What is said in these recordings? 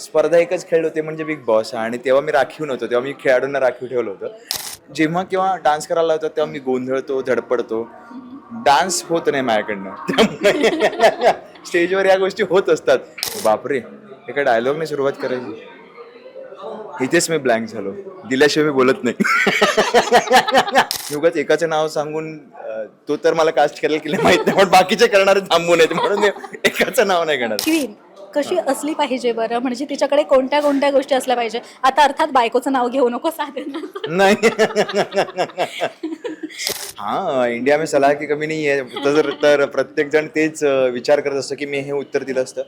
स्पर्धा एकच खेळलो होते म्हणजे बिग बॉस आणि तेव्हा मी राखीव नव्हतो. तेव्हा मी खेळाडूंना राखीव ठेवलं होतं. जेव्हा केव्हा डान्स करायला होता तेव्हा मी गोंधळतो धडपडतो. डान्स होत नाही माझ्याकडनं. त्यामुळे स्टेजवर या गोष्टी होत असतात. बापरे एका डायलॉगने सुरुवात करायची. इथेच मी ब्लँक झालो. दिल्याशिवाय मी बोलत नाही. उगाच एकाचं नाव सांगून तो तर मला कास्ट केलेलं की नाही माहीत नाही पण बाकीचे करणारे थांबून आहेत म्हणून एकाचं नाव नाही करणार कशी असली पाहिजे बरं? म्हणजे तिच्याकडे कोणत्या कोणत्या गोष्टी असल्या पाहिजे? आता अर्थात बायकोचं नाव घेऊ नको साधन. नाही. हा इंडिया में सलाह की कमी नाही आहे. तर तर प्रत्येक जण तेच विचार करत असतो की मी हे उत्तर दिलं असतं.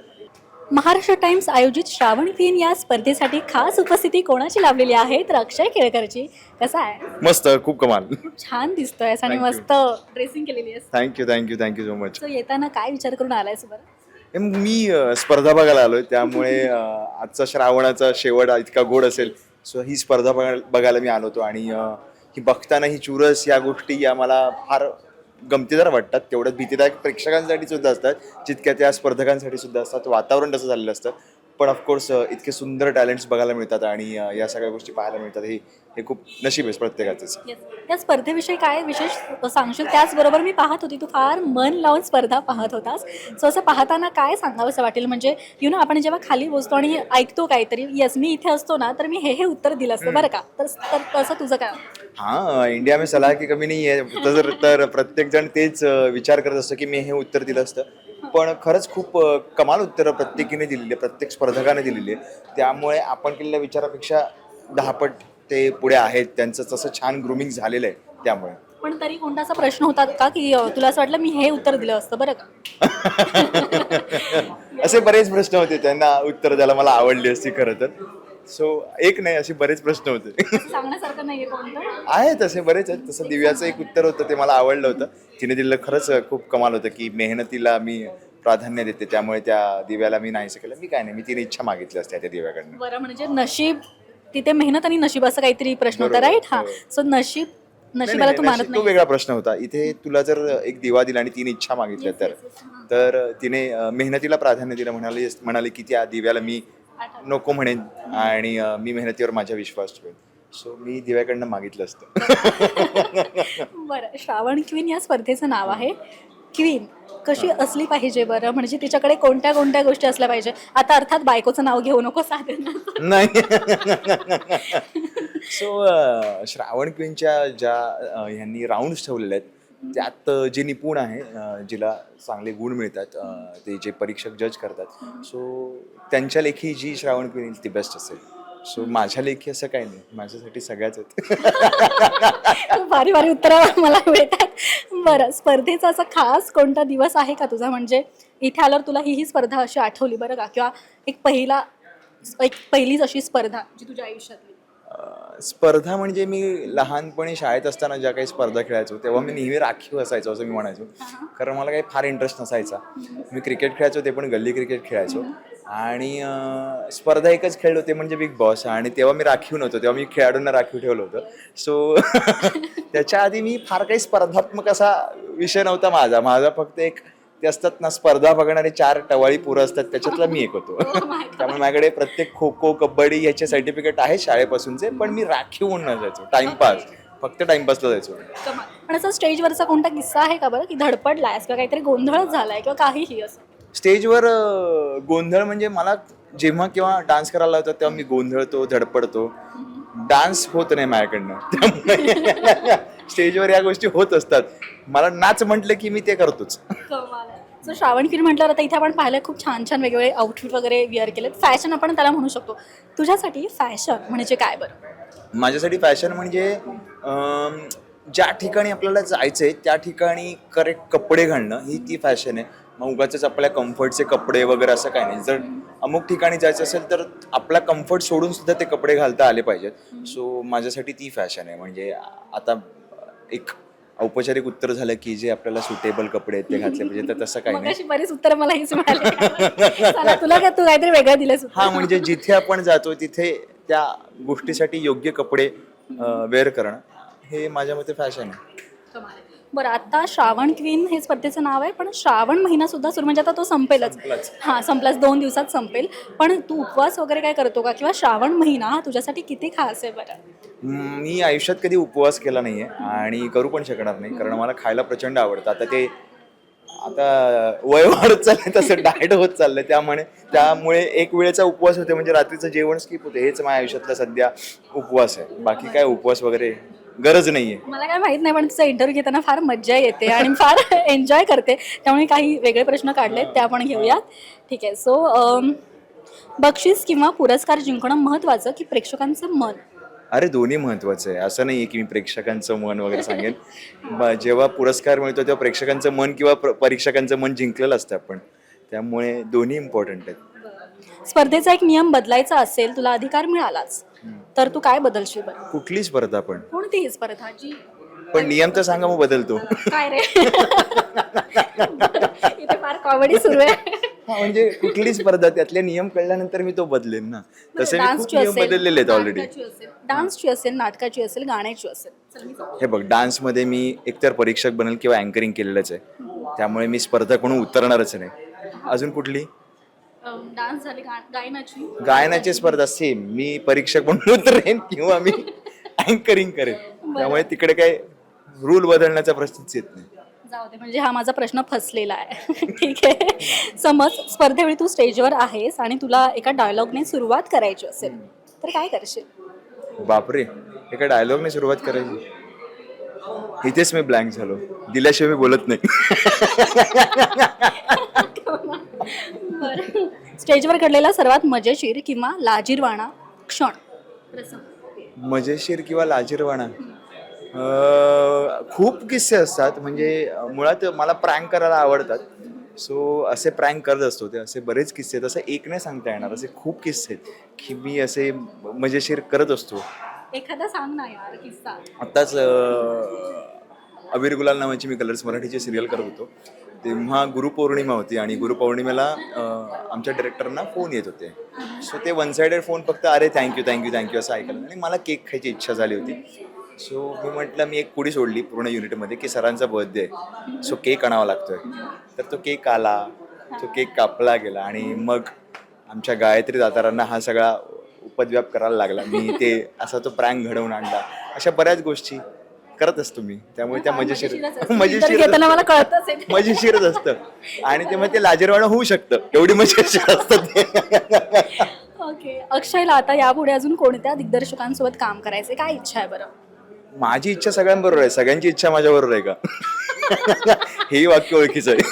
महाराष्ट्र टाइम्स आयोजित श्रावण क्वीन या स्पर्धेसाठी खास उपस्थिती कोणाची लाभलेली आहे तर अक्षय केळकरची. कसा आहे? मस्त खूप कमाल. खूप छान दिसतोय. आणि Thank you. मस्त ड्रेसिंग केलेली आहे. Thank you thank you thank you so much so येताना काय विचार करून आलायस बरं? मी स्पर्धा बघायला आलोय. त्यामुळे आजचा श्रावणाचा शेवट इतका गोड असेल. सो ही स्पर्धा बघायला बघायला मी आलो होतो आणि ही बघताना ही चुरस या गोष्टी या मला फार गमतीदार वाटतात. तेवढ्याच भीतीदायक प्रेक्षकांसाठी सुद्धा असतात. जितक्या त्या स्पर्धकांसाठी सुद्धा असतात. वातावरण तसं झालेलं असतं. पण ऑफकोर्स इतके सुंदर टॅलेंट्स बघायला मिळतात आणि या सगळ्या गोष्टी पाहायला मिळतात. हे हे खूप नशीब आहे प्रत्येकाचंच. Yes. त्या स्पर्धेविषयी काय विशेष सांगशील? त्याचबरोबर मी पाहत होती तू फार मन लावून स्पर्धा पाहत होतास. सो असं पाहताना काय सांगावंसं वाटेल? म्हणजे यु नो आपण जेव्हा खाली बसतो आणि ऐकतो काहीतरी येस मी इथे असतो ना तर मी हे हे उत्तर दिलं असतं बरं का? तर तसं तुझं काय? हा इंडिया में सलाह की कमी नाही आहे तर तर प्रत्येक जण तेच विचार करत असतो की मी हे उत्तर दिलं असतं. पण खरंच खूप कमाल उत्तरं प्रत्येकीने दिलेली आहे प्रत्येक स्पर्धकाने दिलेली आहे त्यामुळे आपण केलेल्या विचारापेक्षा दहापट ते पुढे आहेत. त्यांचं तसं छान ग्रुमिंग झालेलं आहे त्यामुळे. पण तरी कोणता असा प्रश्न होता का की तुला असं वाटलं मी हे उत्तर दिलं असतं बरं का? असे बरेच प्रश्न होते. त्यांना उत्तर द्यायला मला आवडली असती खरं तर. सो एक नाही असे बरेच प्रश्न होते. सांगण्यासारखं नाहीये कोणतं. आहेत असे बरेच आहेत. तसं दिव्याचं एक उत्तर होतं ते मला आवडलं होतं. तिने दिलेलं खरंच खूप कमाल होतं की मेहनतीला मी प्राधान्य देते त्यामुळे त्या दिव्याला मी नाहीसं केलं. मी काय नाही मी तिने इच्छा मागितली असते त्या दिव्याकडनं. बरं म्हणजे नशीब तिथे मेहनत आणि नशीब असं काहीतरी प्रश्न होता बरोबर, राईट हा. सो नशीब नाही, नशिबाला नाही, तू नाही, मानत तो नाही वेगळा प्रश्न होता. इथे तुला जर एक दिवा दिला आणि तिने इच्छा मागितल्या तर तर तिने अं, मेहनतीला प्राधान्य दिलं म्हणाली म्हणाले की त्या दिव्याला मी नको म्हणेन. आणि मी मेहनतीवर माझा विश्वास ठेवेन. सो मी दिव्याकडनं मागितलं असतं. बरं. श्रावण क्वीन या स्पर्धेचं नाव आहे. क्वीन कशी असली पाहिजे बरं? म्हणजे तिच्याकडे कोणत्या कोणत्या गोष्टी असल्या पाहिजे? आता अर्थात बायकोचं नाव घेऊ नको साधन. नाही. सो श्रावण क्वीनच्या ज्या ह्यांनी राऊंड्स ठेवलेले आहेत म्हणजे त्यात जे निपुण आहे जिला चांगले गुण मिळतात ते जे परीक्षक जज करतात. सो त्यांच्या लेखी जी श्रावण क्वीन येईल ती बेस्ट असेल. सो माझ्या लेखी असं काही नाही. माझ्यासाठी सगळ्याच आहेत. भारी भारी उत्तरं मला मिळतात. बरं स्पर्धेचा असा खास कोणता दिवस आहे का तुझा? म्हणजे इथे आल्यावर तुला ही ही स्पर्धा अशी आठवली बरं का? किंवा एक पहिला एक पहिलीच अशी स्पर्धा जी तुझ्या आयुष्यातली स्पर्धा म्हणजे मी लहानपणी शाळेत असताना ज्या काही स्पर्धा खेळायचो तेव्हा मी नेहमी राखीव असायचो असं मी म्हणायचो. कारण मला काही फार इंटरेस्ट नसायचा. मी क्रिकेट खेळायचो ते पण गल्ली क्रिकेट खेळायचो. आणि स्पर्धा एकच खेळलो ते म्हणजे बिग बॉस आणि तेव्हा मी राखीव नव्हतो तेव्हा मी खेळाडूंना राखीव ठेवलं होतं. सो त्याच्या आधी मी फार काही स्पर्धात्मक असा विषय नव्हता माझा. माझा फक्त एक ते असतात ना स्पर्धा बघणारे चार टवाळी पोरं असतात त्याच्यातला मी एक होतो. त्यामुळे माझ्याकडे प्रत्येक खो खो कबड्डी याचे सर्टिफिकेट आहेत शाळेपासूनचे पण मी राखीव म्हणून नसायचो टाइमपास फक्त टाइमपासला जायचो. पण असं स्टेजवरचा कोणता किस्सा आहे का बरं की धडपडलायस किंवा काहीतरी गोंधळच झालाय किंवा काहीही असं? स्टेजवर गोंधळ म्हणजे मला जेव्हा केव्हा डान्स करायला होता तेव्हा मी गोंधळतो धडपडतो. डान्स होत नाही माझ्याकडनं. स्टेजवर या गोष्टी होत असतात. मला नाच म्हटलं की मी ते करतोच. सो श्रावण किरी म्हटल्यावर आता इथे आपण पाहिलं खूप छान छान वेगवेगळे आउटफिट वगैरे विअर केलेत. फॅशन आपण त्याला म्हणू शकतो. तुझ्यासाठी फॅशन म्हणजे काय बरं? माझ्यासाठी फॅशन म्हणजे ज्या ठिकाणी आपल्याला जायचं आहे त्या ठिकाणी करेक्ट कपडे घालणं ही ती फॅशन आहे. मग उगाच आपल्या कम्फर्टचे कपडे वगैरे असं काही नाही. जर अमुक ठिकाणी जायचं असेल तर आपला कम्फर्ट सोडून सुद्धा ते कपडे घालता आले पाहिजेत. सो माझ्यासाठी ती फॅशन आहे. म्हणजे आता एक औपचारिक उत्तर झालं की जे आपल्याला सुटेबल कपडे आहेत ते घातले पाहिजे तर तसं काही नाही. बरीच उत्तर मला हीच मिळाली. चला, तुला काय तू काहीतरी वेगळं दिलंस हा म्हणजे जिथे आपण जातो तिथे त्या गोष्टीसाठी योग्य कपडे वेअर करणं हे माझ्या मते फॅशन आहे. बरं आता श्रावण क्वीन हे स्पर्धेचं नाव आहे पण श्रावण महिना सुद्धा सुरू म्हणजे आता तो संपेलच. संपलाच. हां संपलाच. दोन दिवसात संपेल. पण तू उपवास वगैरे काय करतो का? किंवा श्रावण महिना हा तुझ्यासाठी किती खास आहे बरं? मी आयुष्यात कधी उपवास केला नाहीये आणि करू पण शकणार नाही कारण मला खायला प्रचंड आवडतं. आता ते आता वय वाढत चाललंय तसं डायट होत चाललंय. त्यामुळे त्यामुळे एक वेळेचा उपवास होते म्हणजे रात्रीचं जेवण स्किप होते. हेच माझ्या आयुष्यातला सध्या उपवास आहे. बाकी काय उपवास वगैरे गरज नाहीये. मला काय माहीत नाही पण तिचा इंटरव्ह्यू घेताना फार मज्जा येते आणि फार एन्जॉय करते. त्यामुळे काही वेगळे प्रश्न काढलेत ते आपण घेऊयात. ठीक आहे. सो बक्षीस किंवा पुरस्कार जिंकणं महत्वाचं की प्रेक्षकांचं मन? अरे दोन्ही महत्वाचं आहे. असं नाही की मी प्रेक्षकांचं मन वगैरे सांगेन. जेव्हा पुरस्कार मिळतो तेव्हा प्रेक्षकांचं मन किंवा प्र- परीक्षकांचं मन जिंकलेलं असतं आपण. त्यामुळे दोन्ही इम्पॉर्टंट आहेत. स्पर्धेचा एक नियम बदलायचा असेल तुला अधिकार मिळालाच. तर तू काय बदलशील कुठली स्पर्धा पण. कोणतीही स्पर्धा? जी पण नियम तर सांगा मग बदलतो. काय रे? इथे फार कॉमेडी सुरू आहे. म्हणजे कुठली स्पर्धा त्यातले नियम कळल्यानंतर मी तो बदलेन ना. तसे मी खूप डान्सची नियम बदललेले आहेत ऑलरेडी नाटकाची असेल, डान्सची असेल नाटकाची असेल गाण्याची असेल. चल मी सांगते. हे बघ डान्समध्ये मी एकतर परीक्षक बनेल किंवा अँकरिंग केलेलंच आहे. त्यामुळे मी स्पर्धा कोण उतरणारच नाही. अजून कुठली? डान्स झाली गा- गायनाची. गायनाची स्पर्धा सेम मी परीक्षक म्हणून उतरेन किंवा मी अँकरिंग करेन. त्यामुळे तिकडे काही रूल बदलण्याचा प्रश्नच येत नाही. जाऊ दे म्हणजे हा माझा प्रश्न फसलेला आहे. ठीक आहे. समज स्पर्धेवेळी तू स्टेजवर आहेस आणि तुला एका डायलॉगने सुरुवात करायची असेल तर काय करशील? बापरे एका डायलॉगने सुरुवात करायची? इथेच मी ब्लँक झालो. दिल्याशिवाय मी बोलत नाही. बरं. स्टेजवर घडलेला सर्वात मजेशीर किंवा लाजीरवाणा क्षण? प्रसंग. मजेशीर किंवा लाजीरवाणा? खूप किस्से असतात. म्हणजे मुळात मला प्रँक करायला आवडतात. सो असे प्रँक करत असतो ते. असे बरेच किस्से आहेत. असं एक नाही सांगता येणार. असे खूप किस्से आहेत की मी असे मजेशीर करत असतो. एखादा सांग ना यार किस्सा. आत्ताच अबीर गुलाल नावाची मी कलर्स मराठीची सिरियल करत होतो. तेव्हा गुरुपौर्णिमा होती आणि गुरुपौर्णिमेला आमच्या डिरेक्टरना फोन येत होते. सो ते वन साइडेड फोन फक्त अरे थँक्यू थँक्यू थँक्यू असं ऐकलं आणि मला केक खायची इच्छा झाली होती. सो मी म्हटलं मी एक पुडी सोडली पूर्ण युनिटमध्ये की सरांचा बर्थडे आहे सो केक आणावा लागतोय. तर तो केक आला तो केक कापला गेला आणि मग आमच्या गायत्री दातारांना हा सगळा उपद्व्याप करायला लागला. मी ते असा तो प्रँक घडवून आणला. अशा बऱ्याच गोष्टी करत असतो मी. त्यामुळे त्या मजेशीर. मजेशीर मला कळतच. मजेशीरच असतं. आणि ते मग ते लाजीरवाणं होऊ शकतं. एवढी मजेशीर असतं ते. ओके अक्षयला आता यापुढे अजून कोणत्या दिग्दर्शकांसोबत काम करायचे काय इच्छा आहे बरं? माझी इच्छा सगळ्यांबरोबर आहे. सगळ्यांची इच्छा माझ्याबरोबर आहे का? हेही वाक्य ओळखीचं आहे.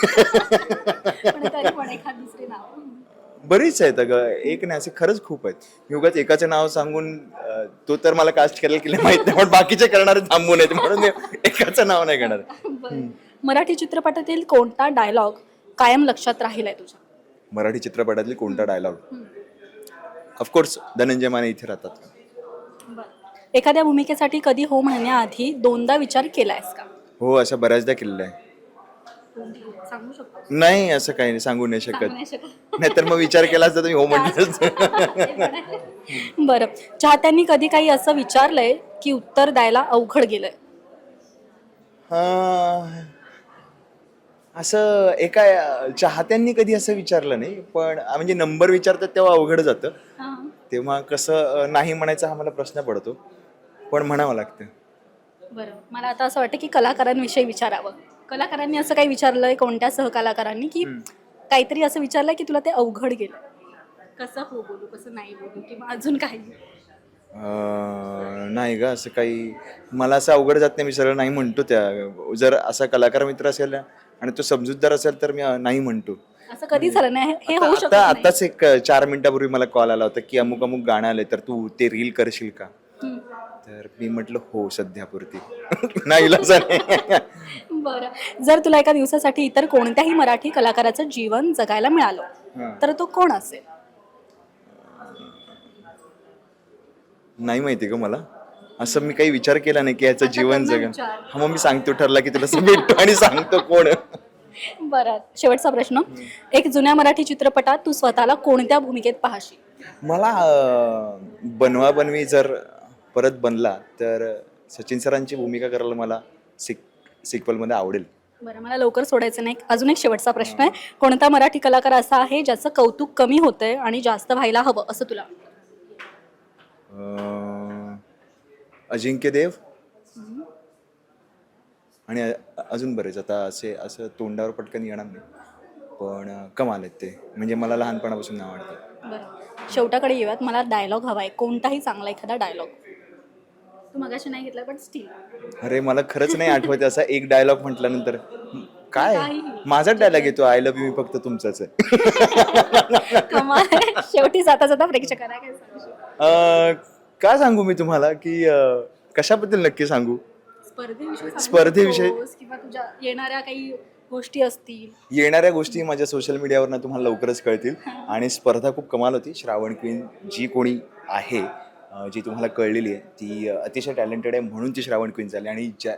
बरीच आहेत अगं. एक नाही असे खरंच खूप आहेत. मी उगाच एकाचं नाव सांगून तो तर मला कास्ट करेल की नाही माहीत नाही पण बाकीचे करणारे थांबून आहेत म्हणून एकाचं नाव नाही घेणार. बरं. मराठी चित्रपटातील कोणता डायलॉग कायम लक्षात राहिलाय तुझ्या? मराठी चित्रपटातली कोणता डायलॉग ऑफकोर्स धनंजय माने इथे राहतात. एखाद्या भूमिकेसाठी कधी हो म्हणण्याआधी दोनदा विचार केलायस का? हो असं बऱ्याचदा केलेलं आहे. सांगू शकतो? नाही असं काही नाही सांगू नाही शकत. नाही शकत. नाहीतर मग विचार केला असता मी हो म्हटलंच बरं. चाहत्यांनी कधी काही असं विचारलंय की उत्तर द्यायला अवघड गेलंय? हा. असं एका चाहत्यांनी कधी असं विचारलं नाही पण म्हणजे नंबर विचारतात तेव्हा अवघड जातं. तेव्हा कसं नाही म्हणायचा हा मला प्रश्न पडतो. पण म्हणावं लागतं. बरं. मला आता असं वाटतं की कलाकारांविषयी विचारावं. कलाकारांनी असं काही विचारलंय कोणत्या सहकलाकारांनी की काहीतरी असं विचारलंय की तुला ते अवघड गेलं? कसं हो बोलू कसं नाही बोलू किंवा अजून काही? अं, नाही ग असं काही मला असं अवघड जात नाही मी सरळ नाही म्हणतो त्या. जर असा कलाकार मित्र असेल आणि तो समजूतदार असेल तर मी अं, नाही म्हणतो. असं कधी झालं नाही हे होऊ शकत आता नाही. आताच एक अं, चार मिनिटापूर्वी मला कॉल आला होता की अमुक अमुक गाणं आलंय तर तू ते रील करशील का? हम्म. तर मी म्हटलं हो सध्यापुरती. नाही. बरं. जर तुला एका दिवसासाठी इतर कोणत्याही मराठी कलाकाराचं जीवन जगायला मिळालं. तर तो कोण असेल? नाही माहिती का मला. असं मी काही विचार केला नाही की याचं जीवन जगा. हा मग मी सांगतो ठरला की तुला भेटतो आणि सांगतो कोण. बरं. शेवटचा प्रश्न. एक जुन्या मराठी चित्रपटात तू स्वतःला कोणत्या भूमिकेत पाहशील? मला बनवा बनवी जर परत बनला तर सचिन सरांची भूमिका करायला मला सिक सिक्वलमध्ये आवडेल. बरं मला लवकर सोडायचं नाही. अजून एक शेवटचा प्रश्न आहे. कोणता मराठी कलाकार असा आहे ज्याचं कौतुक कमी होतंय आणि जास्त व्हायला हवं असं तुला? अं, अजिंक्य देव. आणि अ- अजून बरेच आता असे असं तोंडावर पटकन येणार नाही. पण अं, कमाल आहेत ते. म्हणजे मला लहानपणापासून नाव आवडतं बरं. शेवटाकडे येऊयात. मला डायलॉग हवा आहे कोणताही चांगला एखादा डायलॉग तू मगाशी नाही घेतला पण स्टील अरे मला खरंच नाही आठवत असा एक डायलॉग म्हटल्यानंतर. काय. माझाच डायलॉग येतो. आय लव्ह यू फक्त तुमचाच आहे. कमाल. आहे. शेवटी जाता जाता प्रेक्षकांना काय सांगशील? अं, काय सांगू मी तुम्हाला की अं, कशाबद्दल नक्की सांगू? स्पर्धेविषयी सांगू स्पर्धेविषयी? शकतोस किंवा तुझ्या येणाऱ्या काही गोष्टी असतील? येणाऱ्या गोष्टी माझ्या सोशल मीडियावर तुम्हाला लवकरच कळतील. आणि स्पर्धा खूप कमाल होती. श्रावण क्वीन जी कोणी आहे जी तुम्हाला कळलेली आहे ती अतिशय टॅलेंटेड आहे म्हणून ती श्रावण क्वीन झाली आणि ज्या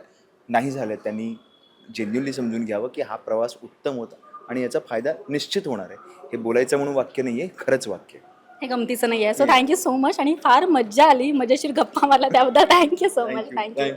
नाही झाल्या त्यांनी जेन्युनली समजून घ्यावं की हा प्रवास उत्तम होता आणि याचा फायदा निश्चित होणार आहे हे बोलायचं म्हणून वाक्य नाही आहे खरंच वाक्य आहे. हे गमतीचं नाही आहे सो थँक्यू सो मच आणि फार मज्जा आली मजेशीर गप्पा मारला त्याबद्दल थँक्यू सो मच. थँक्यू.